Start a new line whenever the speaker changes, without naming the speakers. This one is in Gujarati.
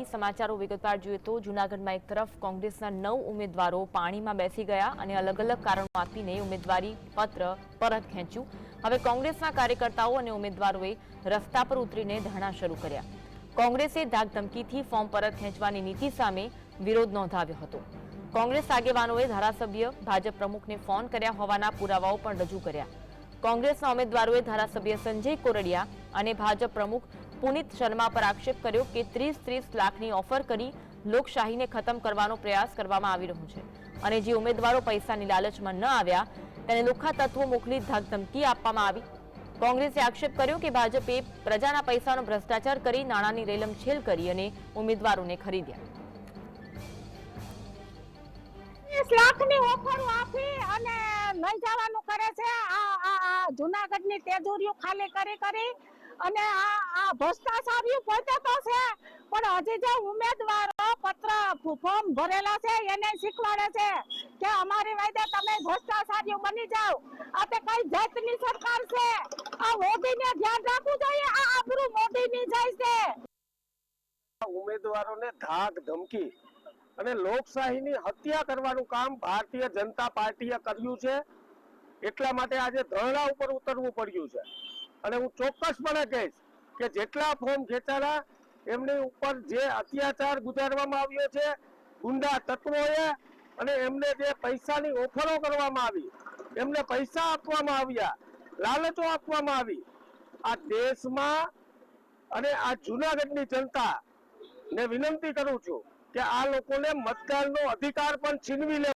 સમાચારો વિગતવાર જોઈએ તો જૂનાગઢમાં એક તરફ કોંગ્રેસના નવ ઉમેદવારો પાણીમાં બેસી ગયા અને અલગ અલગ કારણો આપીને ઉમેદવારી પત્ર પરત ખેંચ્યું. હવે કોંગ્રેસના કાર્યકર્તાઓ અને ઉમેદવારોએ રસ્તા પર ઉતરીને ધરણા શરૂ કર્યા. કોંગ્રેસે ધાકધમકીથી ફોર્મ પરત ખેંચવાની નીતિ સામે વિરોધ નોંધાવ્યો હતો. કોંગ્રેસ આગેવાનોએ ધારાસભ્ય, ભાજપ પ્રમુખને ફોન કર્યા હોવાના પુરાવાઓ પણ રજૂ કર્યા. કોંગ્રેસના ઉમેદવારોએ ધારાસભ્ય સંજય કોરડિયા અને ભાજપ પ્રમુખ પુનિત શર્મા પર આક્ષેપ કર્યો કે ત્રીસ ત્રીસ લાખની ઓફર કરી લોકશાહીને ખતમ કરવાનો પ્રયાસ કરવામાં આવી રહ્યો છે. અને જે ઉમેદવારો પૈસાની લાલચમાં ન આવ્યા, તેને લોખા તત્વો મોકલી ધમકી આપવામાં આવી. કોંગ્રેસે આક્ષેપ કર્યો કે ભાજપે પ્રજાના પૈસાનો ભ્રષ્ટાચાર કરી નાણાંની રેલમછેલ કરી અને ઉમેદવારોને ખરીદ્યા.
ત્રીસ લાખની ઓફરો આપી અને લઈ જવાનું છે. આ જુનાગઢની તેજુરીઓ ખાલી કરી કરી અને આ આ ભ્રષ્ટાચારી પોતે તો છે, પણ હજી જે ઉમેદવારો પત્ર ફોર્મ ભરેલા છે, એને શીખવાડે છે કે અમારી વાયદે તમે ભ્રષ્ટાચારીઓ બની જાઓ. આ તે કઈ જાતની સરકાર છે? આ મોદીને ધ્યાન રાખવું જોઈએ, આ આબરૂ મોદીની જાય છે.
ઉમેદવારોને ધાક ધમકી અને લોકશાહીની હત્યા કરવાનું કામ ભારતીય જનતા પાર્ટીએ કર્યું છે. એટલા માટે આજે ધરણા ઉપર ઉતરવું પડ્યું છે. અને હું ચોક્કસપણે કહીશ કે જેટલા ફોર્મ ખેંચાણા એમની ઉપર જે અત્યાચાર ગુજારવામાં આવ્યો છે, ગુંડા તત્વોએ અને એમને જે પૈસાની ઓફરો કરવામાં આવી, એમને પૈસા આપવામાં આવ્યા, લાલચો આપવામાં આવી, આ દેશમાં અને આ જૂનાગઢની જનતા ને વિનંતી કરું છું કે આ લોકોને મતદાનનો અધિકાર પણ છીનવી લે.